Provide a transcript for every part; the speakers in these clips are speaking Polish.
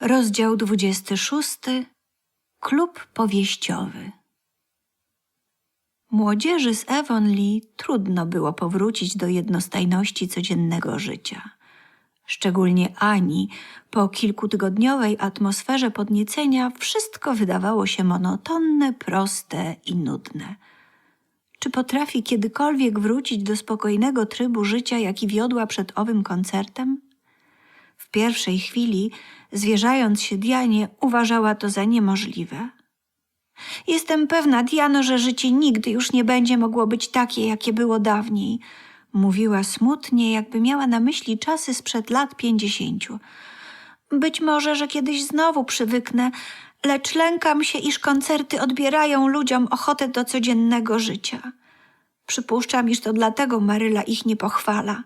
Rozdział 26. Klub powieściowy. Młodzieży z Avonlea trudno było powrócić do jednostajności codziennego życia. Szczególnie Ani, po kilkutygodniowej atmosferze podniecenia, wszystko wydawało się monotonne, proste i nudne. Czy potrafi kiedykolwiek wrócić do spokojnego trybu życia, jaki wiodła przed owym koncertem? W pierwszej chwili, zwierzając się Dianie, uważała to za niemożliwe. Jestem pewna, Diano, że życie nigdy już nie będzie mogło być takie, jakie było dawniej. Mówiła smutnie, jakby miała na myśli czasy sprzed lat pięćdziesięciu. Być może, że kiedyś znowu przywyknę, lecz lękam się, iż koncerty odbierają ludziom ochotę do codziennego życia. Przypuszczam, iż to dlatego Maryla ich nie pochwala.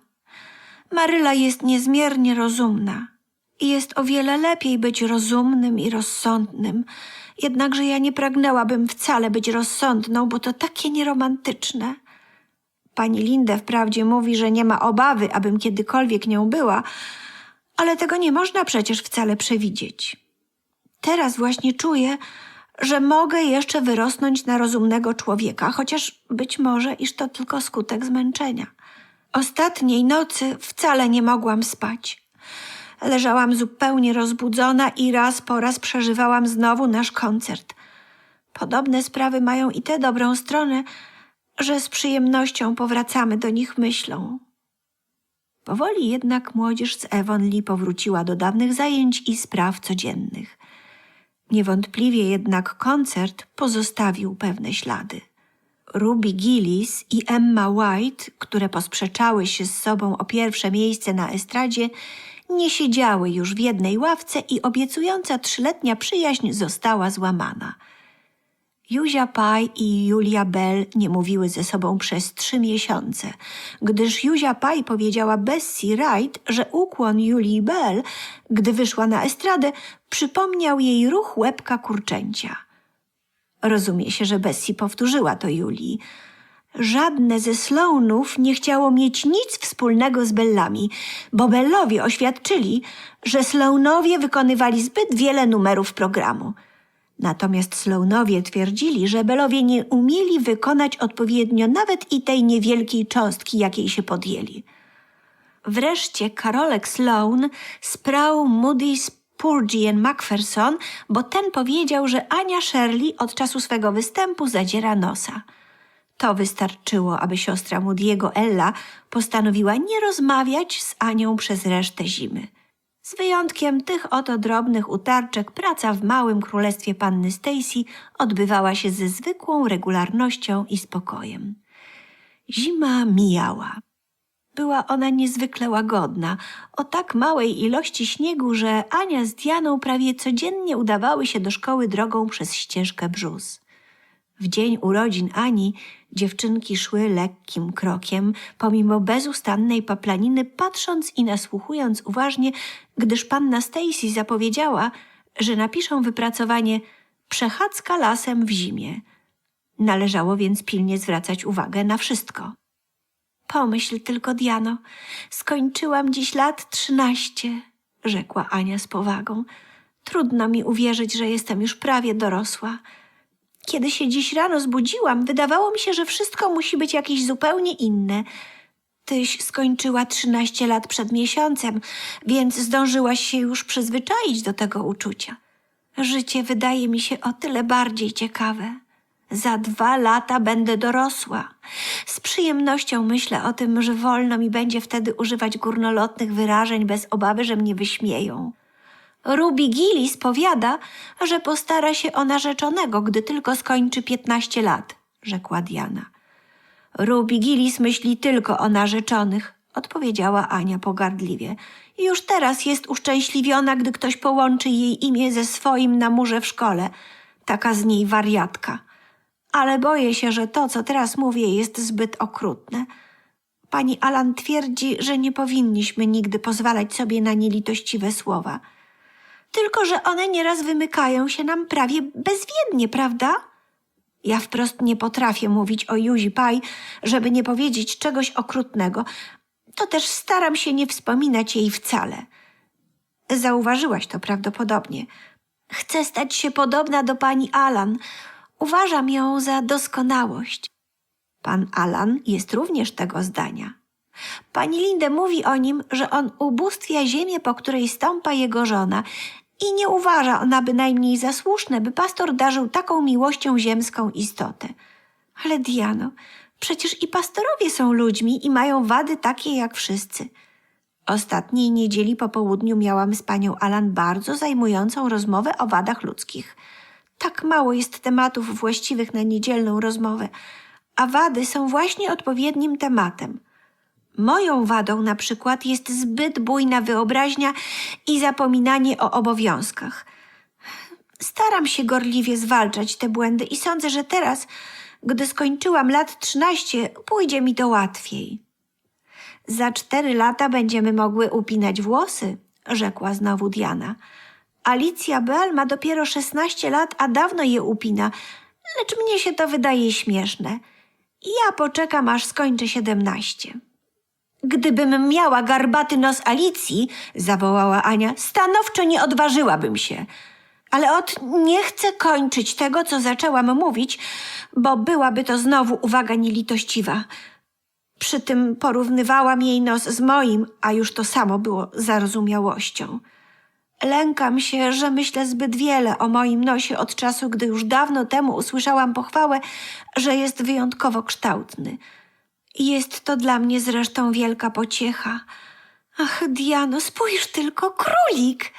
Maryla jest niezmiernie rozumna i jest o wiele lepiej być rozumnym i rozsądnym. Jednakże ja nie pragnęłabym wcale być rozsądną, bo to takie nieromantyczne. Pani Linda wprawdzie mówi, że nie ma obawy, abym kiedykolwiek nią była, ale tego nie można przecież wcale przewidzieć. Teraz właśnie czuję, że mogę jeszcze wyrosnąć na rozumnego człowieka, chociaż być może, iż to tylko skutek zmęczenia. Ostatniej nocy wcale nie mogłam spać. Leżałam zupełnie rozbudzona i raz po raz przeżywałam znowu nasz koncert. Podobne sprawy mają i tę dobrą stronę, że z przyjemnością powracamy do nich myślą. Powoli jednak młodzież z Avonlea powróciła do dawnych zajęć i spraw codziennych. Niewątpliwie jednak koncert pozostawił pewne ślady. Ruby Gillis i Emma White, które posprzeczały się z sobą o pierwsze miejsce na estradzie, nie siedziały już w jednej ławce i obiecująca trzyletnia przyjaźń została złamana. Juzia Paj i Julia Bell nie mówiły ze sobą przez trzy miesiące, gdyż Juzia Paj powiedziała Bessie Wright, że ukłon Julii Bell, gdy wyszła na estradę, przypomniał jej ruch łebka kurczęcia. Rozumie się, że Bessie powtórzyła to Julii. Żadne ze Sloanów nie chciało mieć nic wspólnego z Bellami, bo Bellowie oświadczyli, że Sloanowie wykonywali zbyt wiele numerów programu. Natomiast Sloanowie twierdzili, że Bellowie nie umieli wykonać odpowiednio nawet i tej niewielkiej cząstki, jakiej się podjęli. Wreszcie Karolek Sloan sprał Moody's Purgian Macpherson, bo ten powiedział, że Ania Shirley od czasu swego występu zadziera nosa. To wystarczyło, aby siostra Moody'ego Ella postanowiła nie rozmawiać z Anią przez resztę zimy. Z wyjątkiem tych oto drobnych utarczek, praca w małym królestwie panny Stacy odbywała się ze zwykłą regularnością i spokojem. Zima mijała. Była ona niezwykle łagodna, o tak małej ilości śniegu, że Ania z Dianą prawie codziennie udawały się do szkoły drogą przez ścieżkę brzus. W dzień urodzin Ani dziewczynki szły lekkim krokiem, pomimo bezustannej paplaniny, patrząc i nasłuchując uważnie, gdyż panna Stacy zapowiedziała, że napiszą wypracowanie Przechadzka lasem w zimie. Należało więc pilnie zwracać uwagę na wszystko. Pomyśl tylko, Diano, skończyłam dziś lat trzynaście, rzekła Ania z powagą. Trudno mi uwierzyć, że jestem już prawie dorosła. Kiedy się dziś rano zbudziłam, wydawało mi się, że wszystko musi być jakieś zupełnie inne. Tyś skończyła trzynaście lat przed miesiącem, więc zdążyłaś się już przyzwyczaić do tego uczucia. Życie wydaje mi się o tyle bardziej ciekawe. Za dwa lata będę dorosła. Z przyjemnością myślę o tym, że wolno mi będzie wtedy używać górnolotnych wyrażeń bez obawy, że mnie wyśmieją. Ruby Gillis powiada, że postara się o narzeczonego, gdy tylko skończy piętnaście lat, rzekła Diana. Ruby Gillis myśli tylko o narzeczonych, odpowiedziała Ania pogardliwie. Już teraz jest uszczęśliwiona, gdy ktoś połączy jej imię ze swoim na murze w szkole. Taka z niej wariatka. Ale boję się, że to, co teraz mówię, jest zbyt okrutne. Pani Alan twierdzi, że nie powinniśmy nigdy pozwalać sobie na nielitościwe słowa. Tylko, że one nieraz wymykają się nam prawie bezwiednie, prawda? Ja wprost nie potrafię mówić o Juzi Paj, żeby nie powiedzieć czegoś okrutnego. To też staram się nie wspominać jej wcale. Zauważyłaś to prawdopodobnie. Chcę stać się podobna do pani Alan. Uważam ją za doskonałość. Pan Alan jest również tego zdania. Pani Linde mówi o nim, że on ubóstwia ziemię, po której stąpa jego żona i nie uważa ona bynajmniej za słuszne, by pastor darzył taką miłością ziemską istotę. Ale Diano, przecież i pastorowie są ludźmi i mają wady takie jak wszyscy. Ostatniej niedzieli po południu miałam z panią Alan bardzo zajmującą rozmowę o wadach ludzkich. Tak mało jest tematów właściwych na niedzielną rozmowę, a wady są właśnie odpowiednim tematem. Moją wadą na przykład jest zbyt bujna wyobraźnia i zapominanie o obowiązkach. Staram się gorliwie zwalczać te błędy i sądzę, że teraz, gdy skończyłam lat trzynaście, pójdzie mi to łatwiej. Za cztery lata będziemy mogły upinać włosy, rzekła znowu Diana. Alicja Bell ma dopiero szesnaście lat, a dawno je upina, lecz mnie się to wydaje śmieszne. Ja poczekam, aż skończę siedemnaście. Gdybym miała garbaty nos Alicji, zawołała Ania, stanowczo nie odważyłabym się. Ale ot nie chcę kończyć tego, co zaczęłam mówić, bo byłaby to znowu uwaga nielitościwa. Przy tym porównywałam jej nos z moim, a już to samo było zarozumiałością. Lękam się, że myślę zbyt wiele o moim nosie od czasu, gdy już dawno temu usłyszałam pochwałę, że jest wyjątkowo kształtny. Jest to dla mnie zresztą wielka pociecha. Ach, Diano, spójrz tylko, królik!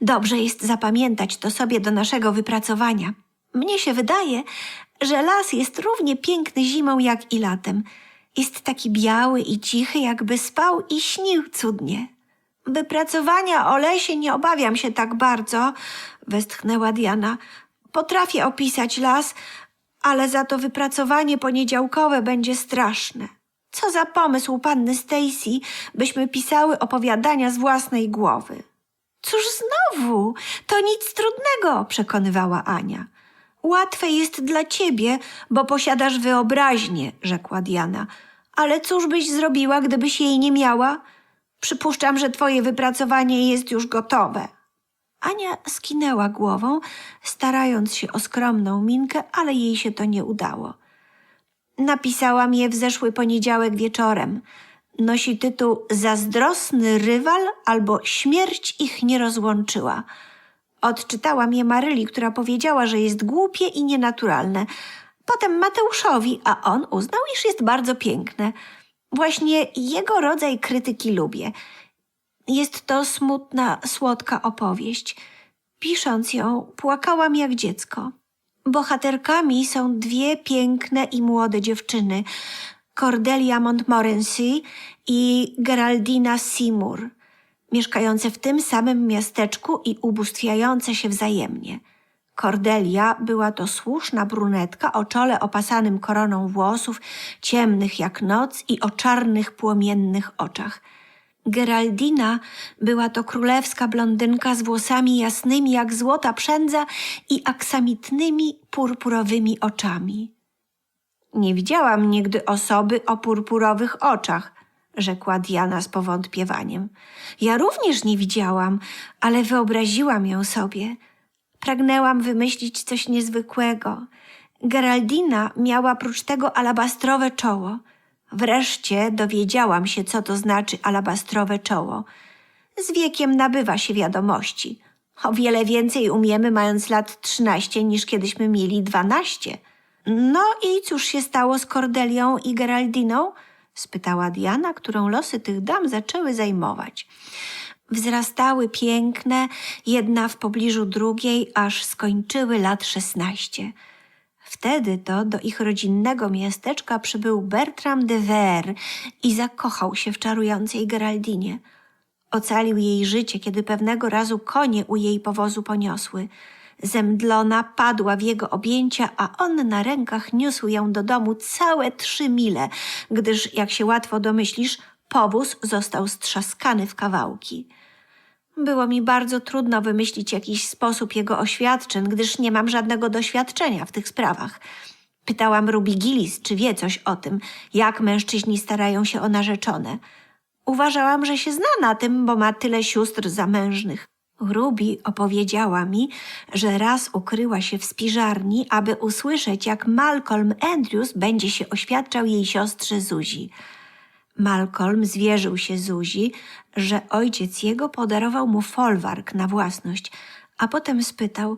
Dobrze jest zapamiętać to sobie do naszego wypracowania. Mnie się wydaje, że las jest równie piękny zimą jak i latem. Jest taki biały i cichy, jakby spał i śnił cudnie. Wypracowania o lesie nie obawiam się tak bardzo, westchnęła Diana. Potrafię opisać las, ale za to wypracowanie poniedziałkowe będzie straszne. Co za pomysł panny Stacy, byśmy pisały opowiadania z własnej głowy. Cóż znowu? To nic trudnego, przekonywała Ania. Łatwe jest dla ciebie, bo posiadasz wyobraźnię, rzekła Diana. Ale cóż byś zrobiła, gdybyś jej nie miała? Przypuszczam, że twoje wypracowanie jest już gotowe. Ania skinęła głową, starając się o skromną minkę, ale jej się to nie udało. Napisałam je w zeszły poniedziałek wieczorem. Nosi tytuł Zazdrosny rywal albo Śmierć ich nie rozłączyła. Odczytałam je Maryli, która powiedziała, że jest głupie i nienaturalne. Potem Mateuszowi, a on uznał, iż jest bardzo piękne. Właśnie jego rodzaj krytyki lubię. Jest to smutna, słodka opowieść. Pisząc ją, płakałam jak dziecko. Bohaterkami są dwie piękne i młode dziewczyny, Cordelia Montmorency i Geraldina Seymour, mieszkające w tym samym miasteczku i ubóstwiające się wzajemnie. Cordelia była to słuszna brunetka o czole opasanym koroną włosów, ciemnych jak noc i o czarnych, płomiennych oczach. Geraldina była to królewska blondynka z włosami jasnymi jak złota przędza i aksamitnymi, purpurowymi oczami. Nie widziałam nigdy osoby o purpurowych oczach, rzekła Diana z powątpiewaniem. Ja również nie widziałam, ale wyobraziłam ją sobie. Pragnęłam wymyślić coś niezwykłego. Geraldina miała prócz tego alabastrowe czoło. Wreszcie dowiedziałam się, co to znaczy alabastrowe czoło. Z wiekiem nabywa się wiadomości. O wiele więcej umiemy, mając lat trzynaście, niż kiedyśmy mieli dwanaście. No i cóż się stało z Cordelią i Geraldiną? spytała Diana, którą losy tych dam zaczęły zajmować. Wzrastały piękne, jedna w pobliżu drugiej, aż skończyły lat szesnaście. Wtedy to do ich rodzinnego miasteczka przybył Bertram de Ver i zakochał się w czarującej Geraldinie. Ocalił jej życie, kiedy pewnego razu konie u jej powozu poniosły. Zemdlona padła w jego objęcia, a on na rękach niósł ją do domu całe trzy mile, gdyż, jak się łatwo domyślisz, powóz został strzaskany w kawałki. Było mi bardzo trudno wymyślić jakiś sposób jego oświadczeń, gdyż nie mam żadnego doświadczenia w tych sprawach. Pytałam Ruby Gillis, czy wie coś o tym, jak mężczyźni starają się o narzeczone. Uważałam, że się zna na tym, bo ma tyle sióstr zamężnych. Ruby opowiedziała mi, że raz ukryła się w spiżarni, aby usłyszeć, jak Malcolm Andrews będzie się oświadczał jej siostrze Zuzi. Malcolm zwierzył się Zuzi, że ojciec jego podarował mu folwark na własność, a potem spytał: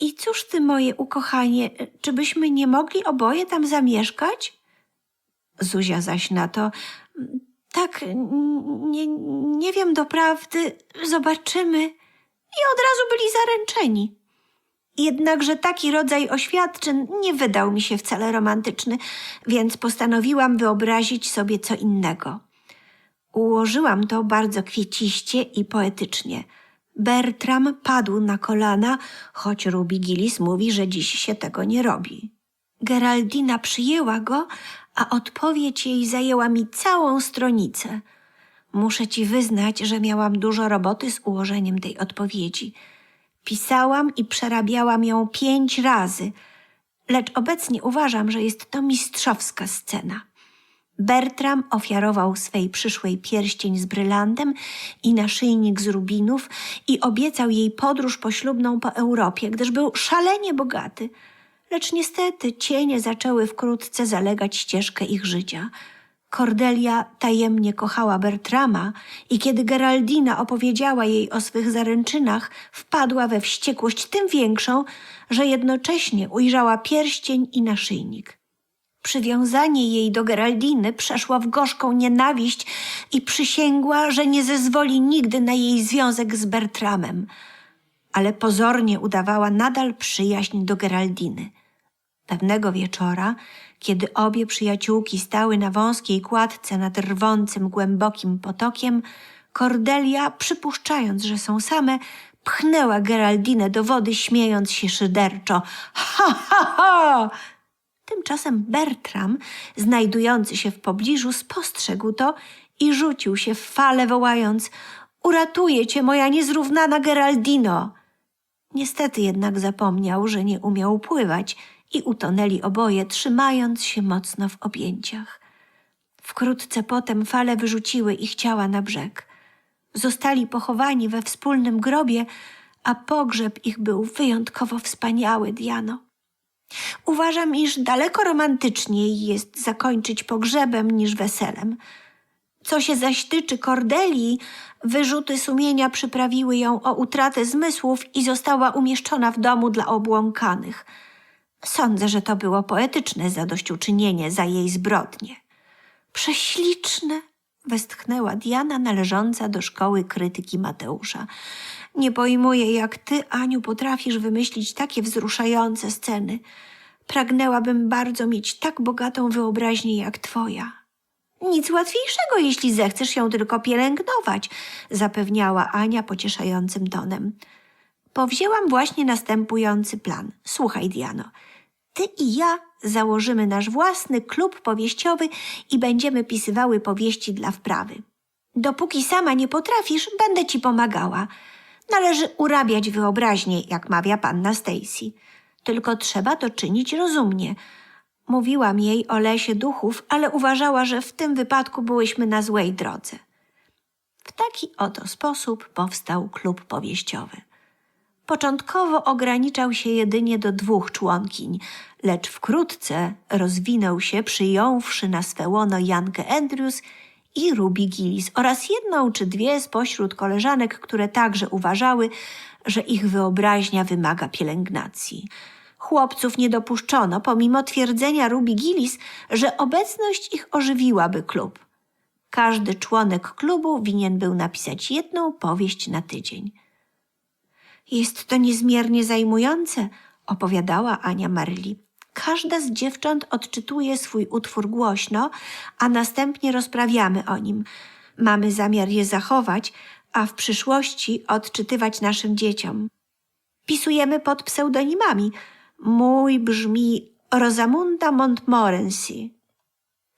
I cóż ty, moje ukochanie, czy byśmy nie mogli oboje tam zamieszkać? Zuzia zaś na to: Tak, nie, nie wiem doprawdy, zobaczymy. I od razu byli zaręczeni. Jednakże taki rodzaj oświadczyn nie wydał mi się wcale romantyczny, więc postanowiłam wyobrazić sobie co innego. Ułożyłam to bardzo kwieciście i poetycznie. Bertram padł na kolana, choć Ruby Gillis mówi, że dziś się tego nie robi. Geraldina przyjęła go, a odpowiedź jej zajęła mi całą stronicę. Muszę ci wyznać, że miałam dużo roboty z ułożeniem tej odpowiedzi. Pisałam i przerabiałam ją pięć razy, lecz obecnie uważam, że jest to mistrzowska scena. Bertram ofiarował swej przyszłej pierścień z brylantem i naszyjnik z rubinów i obiecał jej podróż poślubną po Europie, gdyż był szalenie bogaty. Lecz niestety cienie zaczęły wkrótce zalegać ścieżkę ich życia. Cordelia tajemnie kochała Bertrama i kiedy Geraldina opowiedziała jej o swych zaręczynach, wpadła we wściekłość tym większą, że jednocześnie ujrzała pierścień i naszyjnik. Przywiązanie jej do Geraldiny przeszło w gorzką nienawiść i przysięgła, że nie zezwoli nigdy na jej związek z Bertramem, ale pozornie udawała nadal przyjaźń do Geraldiny. Pewnego wieczora, kiedy obie przyjaciółki stały na wąskiej kładce nad rwącym, głębokim potokiem, Cordelia, przypuszczając, że są same, pchnęła Geraldinę do wody, śmiejąc się szyderczo. Ha, ha, ha! Tymczasem Bertram, znajdujący się w pobliżu, spostrzegł to i rzucił się w fale, wołając: Uratuję cię, moja niezrównana Geraldino! Niestety jednak zapomniał, że nie umiał pływać i utonęli oboje, trzymając się mocno w objęciach. Wkrótce potem fale wyrzuciły ich ciała na brzeg. Zostali pochowani we wspólnym grobie, a pogrzeb ich był wyjątkowo wspaniały, Diano. Uważam, iż daleko romantyczniej jest zakończyć pogrzebem niż weselem. Co się zaś tyczy Kordelii, wyrzuty sumienia przyprawiły ją o utratę zmysłów i została umieszczona w domu dla obłąkanych. Sądzę, że to było poetyczne zadośćuczynienie za jej zbrodnie. Prześliczne, westchnęła Diana należąca do szkoły krytyki Mateusza. Nie pojmuję, jak ty, Aniu, potrafisz wymyślić takie wzruszające sceny. Pragnęłabym bardzo mieć tak bogatą wyobraźnię jak twoja. Nic łatwiejszego, jeśli zechcesz ją tylko pielęgnować, zapewniała Ania pocieszającym tonem. Powzięłam właśnie następujący plan. Słuchaj, Diano, ty i ja założymy nasz własny klub powieściowy i będziemy pisywały powieści dla wprawy. Dopóki sama nie potrafisz, będę ci pomagała. Należy urabiać wyobraźnię, jak mawia panna Stacy. Tylko trzeba to czynić rozumnie. Mówiłam jej o lesie duchów, ale uważała, że w tym wypadku byłyśmy na złej drodze. W taki oto sposób powstał klub powieściowy. Początkowo ograniczał się jedynie do dwóch członkiń, lecz wkrótce rozwinął się, przyjąwszy na swe łono Jankę Andrews i Ruby Gillis oraz jedną czy dwie spośród koleżanek, które także uważały, że ich wyobraźnia wymaga pielęgnacji. Chłopców nie dopuszczono, pomimo twierdzenia Ruby Gillis, że obecność ich ożywiłaby klub. Każdy członek klubu winien był napisać jedną powieść na tydzień. Jest to niezmiernie zajmujące, opowiadała Ania Marli. Każda z dziewcząt odczytuje swój utwór głośno, a następnie rozprawiamy o nim. Mamy zamiar je zachować, a w przyszłości odczytywać naszym dzieciom. Pisujemy pod pseudonimami. Mój brzmi Rosamunda Montmorency.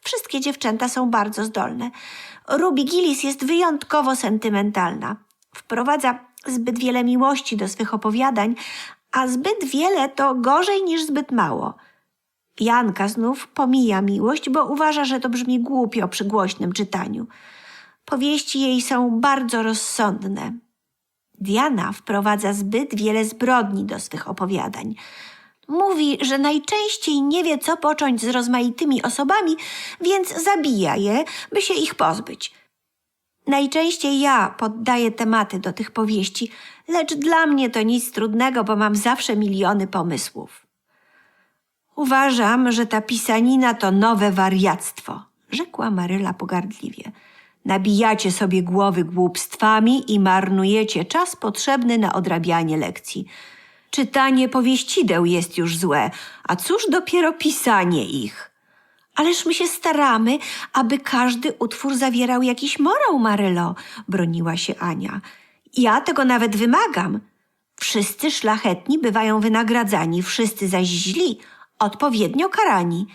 Wszystkie dziewczęta są bardzo zdolne. Ruby Gillis jest wyjątkowo sentymentalna. Wprowadza zbyt wiele miłości do swych opowiadań, a zbyt wiele to gorzej niż zbyt mało. Janka znów pomija miłość, bo uważa, że to brzmi głupio przy głośnym czytaniu. Powieści jej są bardzo rozsądne. Diana wprowadza zbyt wiele zbrodni do swych opowiadań. Mówi, że najczęściej nie wie, co począć z rozmaitymi osobami, więc zabija je, by się ich pozbyć. Najczęściej ja poddaję tematy do tych powieści, lecz dla mnie to nic trudnego, bo mam zawsze miliony pomysłów. Uważam, że ta pisanina to nowe wariactwo, rzekła Maryla pogardliwie. Nabijacie sobie głowy głupstwami i marnujecie czas potrzebny na odrabianie lekcji. Czytanie powieścideł jest już złe, a cóż dopiero pisanie ich? Ależ my się staramy, aby każdy utwór zawierał jakiś morał, Marylo, broniła się Ania. Ja tego nawet wymagam. Wszyscy szlachetni bywają wynagradzani, wszyscy zaś źli, odpowiednio karani.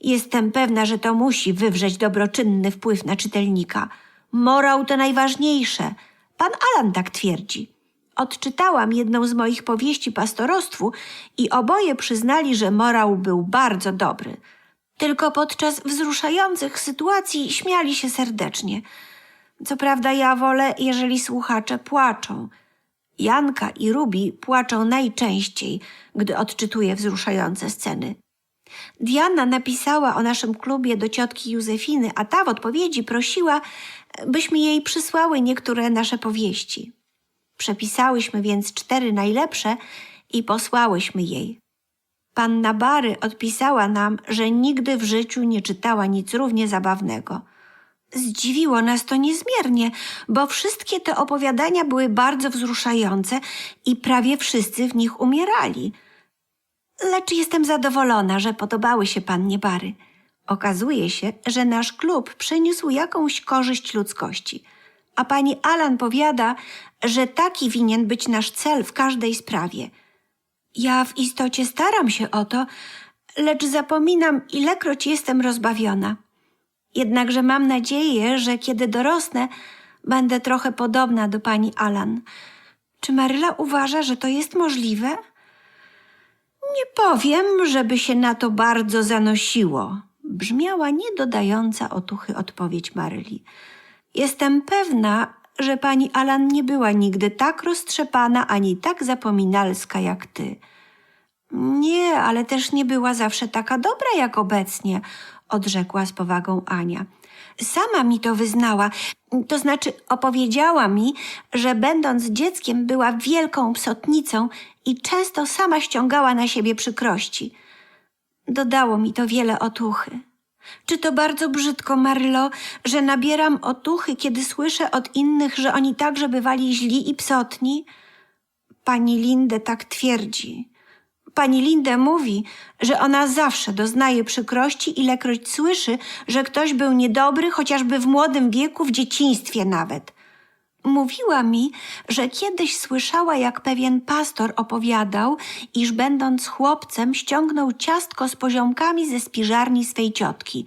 Jestem pewna, że to musi wywrzeć dobroczynny wpływ na czytelnika. Morał to najważniejsze. Pan Alan tak twierdzi. Odczytałam jedną z moich powieści pastorostwu i oboje przyznali, że morał był bardzo dobry. Tylko podczas wzruszających sytuacji śmiali się serdecznie. Co prawda ja wolę, jeżeli słuchacze płaczą. Janka i Rubi płaczą najczęściej, gdy odczytuję wzruszające sceny. Diana napisała o naszym klubie do ciotki Józefiny, a ta w odpowiedzi prosiła, byśmy jej przysłały niektóre nasze powieści. Przepisałyśmy więc cztery najlepsze i posłałyśmy jej. Panna Bary odpisała nam, że nigdy w życiu nie czytała nic równie zabawnego. Zdziwiło nas to niezmiernie, bo wszystkie te opowiadania były bardzo wzruszające i prawie wszyscy w nich umierali. Lecz jestem zadowolona, że podobały się pannie Bary. Okazuje się, że nasz klub przyniósł jakąś korzyść ludzkości. A pani Alan powiada, że taki winien być nasz cel w każdej sprawie. Ja w istocie staram się o to, lecz zapominam, ilekroć jestem rozbawiona. Jednakże mam nadzieję, że kiedy dorosnę, będę trochę podobna do pani Alan. Czy Maryla uważa, że to jest możliwe? Nie powiem, żeby się na to bardzo zanosiło, brzmiała niedodająca otuchy odpowiedź Maryli. Jestem pewna, że pani Alan nie była nigdy tak roztrzepana ani tak zapominalska jak ty. Nie, ale też nie była zawsze taka dobra jak obecnie, odrzekła z powagą Ania. Sama mi to wyznała, to znaczy opowiedziała mi, że będąc dzieckiem była wielką psotnicą i często sama ściągała na siebie przykrości. Dodało mi to wiele otuchy. Czy to bardzo brzydko, Marylo, że nabieram otuchy, kiedy słyszę od innych, że oni także bywali źli i psotni? Pani Linde tak twierdzi. Pani Linde mówi, że ona zawsze doznaje przykrości, ilekroć słyszy, że ktoś był niedobry, chociażby w młodym wieku, w dzieciństwie nawet. Mówiła mi, że kiedyś słyszała, jak pewien pastor opowiadał, iż będąc chłopcem ściągnął ciastko z poziomkami ze spiżarni swej ciotki.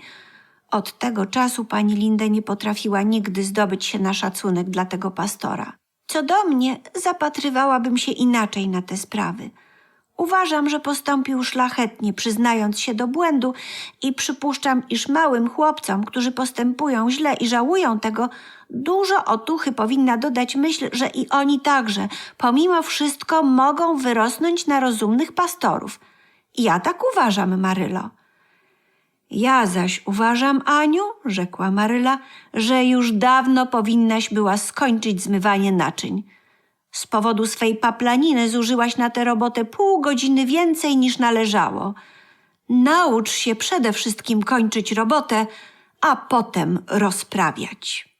Od tego czasu pani Linde nie potrafiła nigdy zdobyć się na szacunek dla tego pastora. Co do mnie, zapatrywałabym się inaczej na te sprawy. Uważam, że postąpił szlachetnie, przyznając się do błędu i przypuszczam, iż małym chłopcom, którzy postępują źle i żałują tego, dużo otuchy powinna dodać myśl, że i oni także, pomimo wszystko, mogą wyrosnąć na rozumnych pastorów. Ja tak uważam, Marylo. Ja zaś uważam, Aniu, rzekła Maryla, że już dawno powinnaś była skończyć zmywanie naczyń. Z powodu swej paplaniny zużyłaś na tę robotę pół godziny więcej niż należało. Naucz się przede wszystkim kończyć robotę, a potem rozprawiać.